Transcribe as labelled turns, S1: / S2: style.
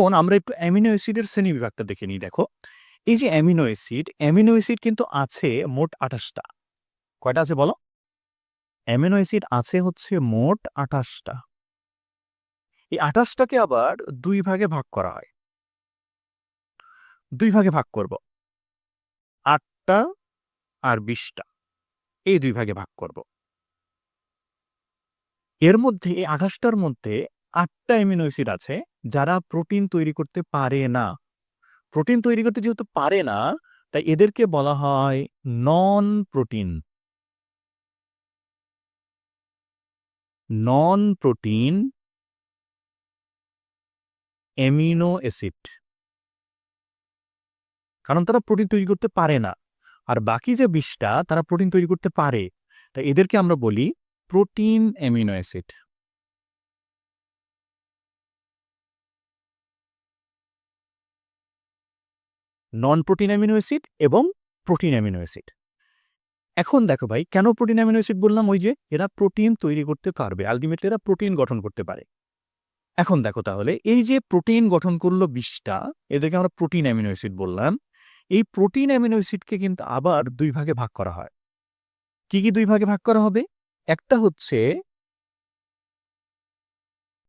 S1: এখন আমরা একটু অ্যামিনো অ্যাসিডের শ্রেণি বিভাগটা দেখে নিই, দেখো। এই যে অ্যামিনো অ্যাসিড অ্যামিনো অ্যাসিড কিন্তু আছে মোট আঠাশটা। কয়টা আছে বলো? অ্যামিনো অ্যাসিড আছে হচ্ছে মোট আঠাশটা। এই আঠাশটাকে আবার দুই ভাগে ভাগ করা হয়। দুই ভাগে ভাগ করব। আটটা আর বিশটা, এই দুই ভাগে ভাগ করব। এর মধ্যে, এই আঠাশটার মধ্যে আটটা অ্যামিনো অ্যাসিড আছে যারা প্রোটিন তৈরি করতে পারে না। প্রোটিন তৈরি করতে যেহেতু পারে না, তাই এদেরকে বলা হয় non protein non protein amino acid কারণ তারা প্রোটিন তৈরি করতে পারে না। আর বাকি যে বিশটা, তারা প্রোটিন তৈরি করতে পারে। তাই এদেরকে আমরা বলি protein amino acid non protein amino acid এবং প্রোটিন অ্যামিনো অ্যাসিড এখন দেখো ভাই, কেন প্রোটিন অ্যামিনো অ্যাসিড বললাম? ওই যে এরা প্রোটিন তৈরি করতে পারবে আলটিমেটলি এরা প্রোটিন গঠন করতে পারে। এখন দেখো তাহলে, এই যে প্রোটিন গঠন করল বিশটা এদেরকে আমরা প্রোটিন অ্যামিনো অ্যাসিড বললাম। এই প্রোটিন অ্যামিনো অ্যাসিডকে কিন্তু আবার দুই ভাগে ভাগ করা হয়। কি কি দুই ভাগে ভাগ করা হবে? একটা হচ্ছে